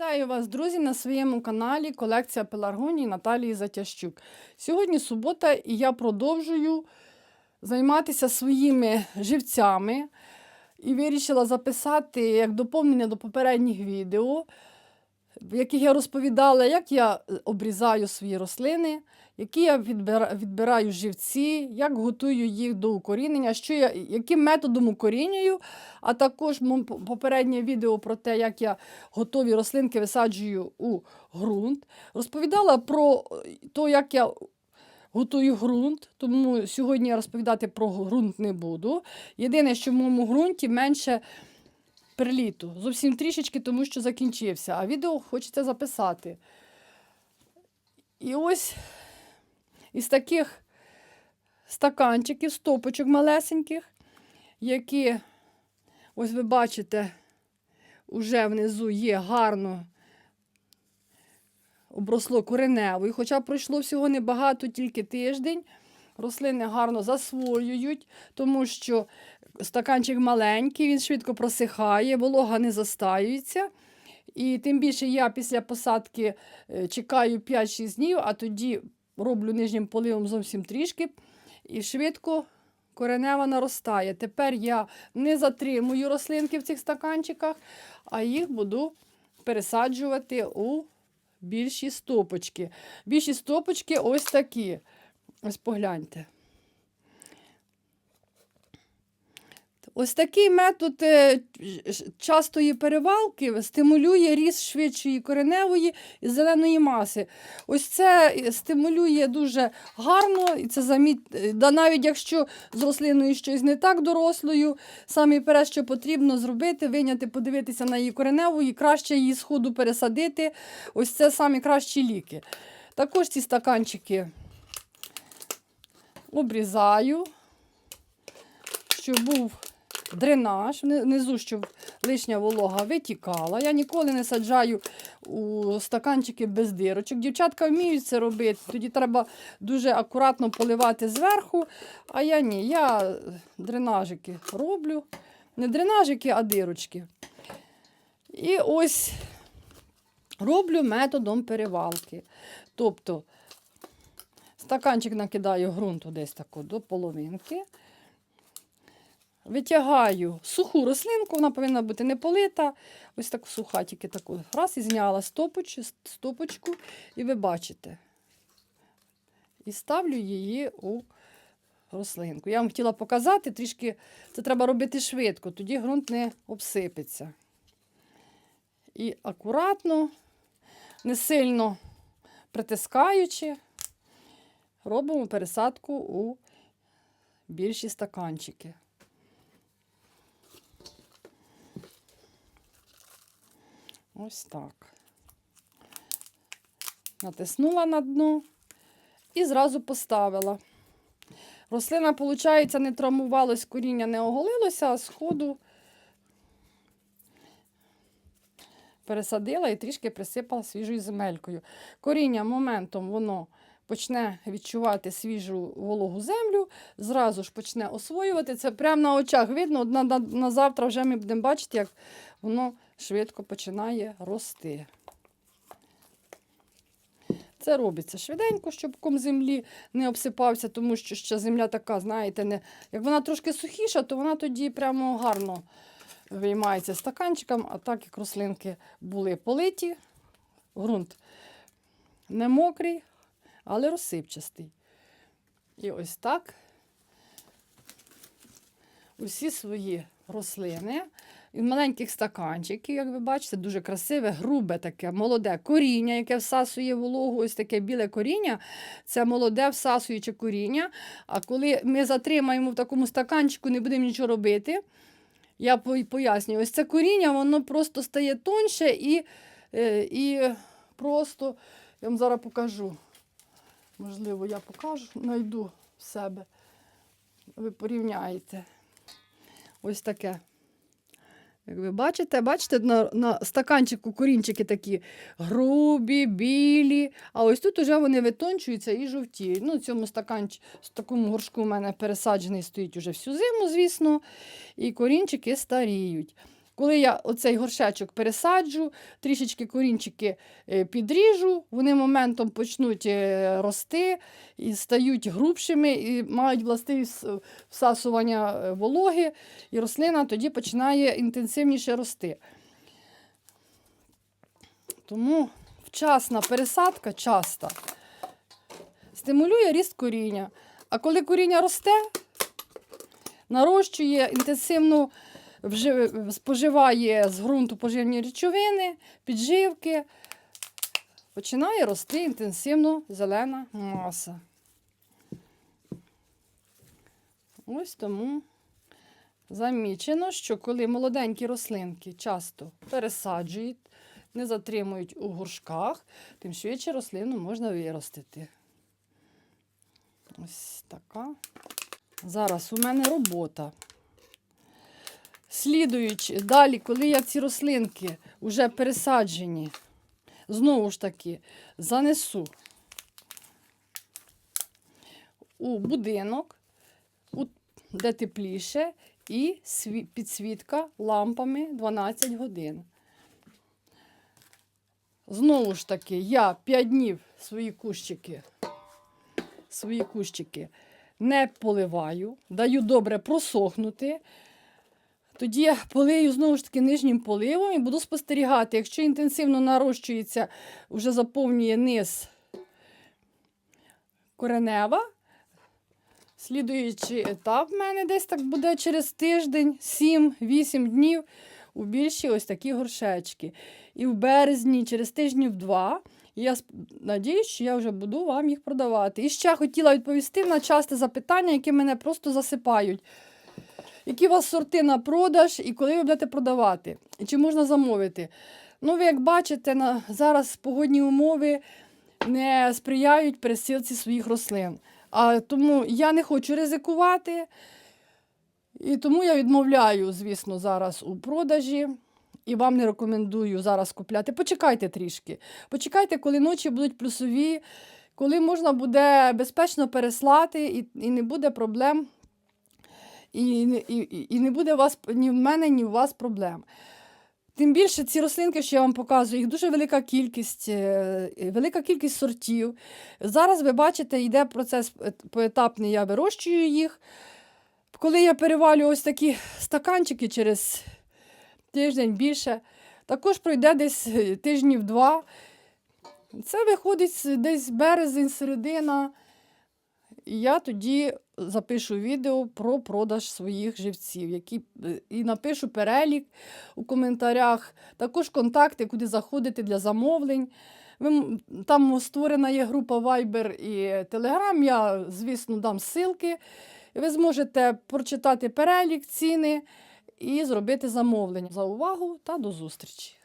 Вітаю вас, друзі, на своєму каналі Колекція Пеларгонії Наталії Затящук. Сьогодні субота, і я продовжую займатися своїми живцями і вирішила записати як доповнення до попередніх відео, в яких я розповідала, як я обрізаю свої рослини, які я відбираю живці, як готую їх до укорінення, що я, яким методом укорінюю, а також попереднє відео про те, як я готові рослинки висаджую у ґрунт. Розповідала про те, як я готую ґрунт, тому сьогодні я розповідати про ґрунт не буду. Єдине, що в моєму ґрунті менше приліту. Зовсім трішечки, тому що закінчився. А відео хочеться записати. І ось із таких стаканчиків, стопочок малесеньких, які, ось ви бачите, уже внизу є гарно обросло кореневою. Хоча пройшло всього небагато, тільки тиждень. Рослини гарно засвоюють, тому що стаканчик маленький, він швидко просихає, волога не застаюється. І тим більше я після посадки е, чекаю 5-6 днів, а тоді роблю нижнім поливом зовсім трішки. І швидко коренева наростає. Тепер я не затримую рослинки в цих стаканчиках, а їх буду пересаджувати у більші стопочки. Більші стопочки ось такі. Ось погляньте. Ось такий метод е, частої перевалки стимулює ріст швидшої кореневої і зеленої маси. Ось це е, стимулює дуже гарно, і це заміт... е, навіть якщо з рослиною щось не так дорослою, саме перше, що потрібно зробити, виняти, подивитися на її кореневу і краще її з ходу пересадити. Ось це самі кращі ліки. Також ці стаканчики обрізаю, щоб був дренаж, внизу, щоб лишня волога витікала. Я ніколи не саджаю у стаканчики без дирочок. Дівчатка вміють це робити, тоді треба дуже акуратно поливати зверху, а я ні, я дренажики роблю. Не дренажики, а дирочки. І ось роблю методом перевалки. Тобто стаканчик накидаю ґрунту десь тако до половинки. Витягаю суху рослинку, вона повинна бути не полита. Ось так суха, тільки таку. Раз і зняла стопоч, стопочку, і ви бачите. І ставлю її у рослинку. Я вам хотіла показати, трішки це треба робити швидко, тоді ґрунт не обсипеться. І акуратно, не сильно притискаючи, робимо пересадку у більші стаканчики. Ось так. Натиснула на дно і зразу поставила. Рослина, виходить, не травмувалась, коріння не оголилося, а з ходу пересадила і трішки присипала свіжою земелькою. Коріння моментом воно почне відчувати свіжу вологу землю, зразу ж почне освоювати. Це прямо на очах видно. На, на, на завтра вже ми будемо бачити, як воно швидко починає рости. Це робиться швиденько, щоб ком землі не обсипався, тому що ще земля така, знаєте, не... як вона трошки сухіша, то вона тоді прямо гарно виймається стаканчиком, а так як рослинки були политі, ґрунт не мокрий, але розсипчастий. І ось так усі свої рослини в маленьких стаканчиків, як ви бачите, дуже красиве, грубе таке, молоде коріння, яке всасує вологу, ось таке біле коріння. Це молоде всасуюче коріння. А коли ми затримаємо в такому стаканчику, не будемо нічого робити. Я пояснюю, ось це коріння, воно просто стає тоньше і, е, і просто, я вам зараз покажу. Можливо, я покажу, знайду в себе. Ви порівняєте. Ось таке. Як ви бачите, бачите, на, на стаканчику корінчики такі грубі, білі, а ось тут уже вони витончуються і жовтіють. Ну, цьому стаканч, в такому горшку у мене пересаджений стоїть уже всю зиму, звісно, і корінчики старіють. Коли я оцей горшечок пересаджу, трішечки корінчики е, підріжу, вони моментом почнуть е, рости і стають грубшими, і мають властивість всасування е, вологи, і рослина тоді починає інтенсивніше рости. Тому вчасна пересадка часта стимулює ріст коріння. А коли коріння росте, нарощує інтенсивно вжи- споживає з ґрунту поживні речовини, підживки, починає рости інтенсивно зелена маса. Ось тому замічено, що коли молоденькі рослинки часто пересаджують, не затримують у горшках, тим швидше рослину можна виростити. Ось така. Зараз у мене робота. Слідуючи далі, коли я ці рослинки вже пересаджені, знову ж таки занесу у будинок, де тепліше, і підсвітка лампами 12 годин. Знову ж таки, я 5 днів свої кущики, свої кущики не поливаю, даю добре просохнути. Тоді полию знову ж таки нижнім поливом і буду спостерігати. Якщо інтенсивно нарощується, вже заповнює низ коренева. Слідуючий етап в мене десь так буде через тиждень, 7-8 днів у більші ось такі горшечки. І в березні, через тижнів два, я сподіваюся, що я вже буду вам їх продавати. І ще хотіла відповісти на часте запитання, які мене просто засипають. Які у вас сорти на продаж і коли ви будете продавати? І чи можна замовити? Ну, ви як бачите, на, зараз погодні умови не сприяють пересилці своїх рослин. А тому я не хочу ризикувати. І тому я відмовляю, звісно, зараз у продажі. І вам не рекомендую зараз купляти. Почекайте трішки. Почекайте, коли ночі будуть плюсові, коли можна буде безпечно переслати і, і не буде проблем. І, і- і не буде у вас ні в мене, ні у вас проблем. Тим більше ці рослинки, що я вам показую, їх дуже велика кількість, е, велика кількість сортів. Зараз ви бачите, йде процес е, поетапний, я вирощую їх. Коли я перевалю ось такі стаканчики через тиждень більше, також пройде десь е, тижнів два. Це виходить десь березень, середина. І я тоді запишу відео про продаж своїх живців, які, е, і напишу перелік у коментарях, також контакти, куди заходити для замовлень. Там створена є група Viber і Telegram. Я, звісно, дам ссылки. Ви зможете прочитати перелік, ціни і зробити замовлення. За увагу та до зустрічі!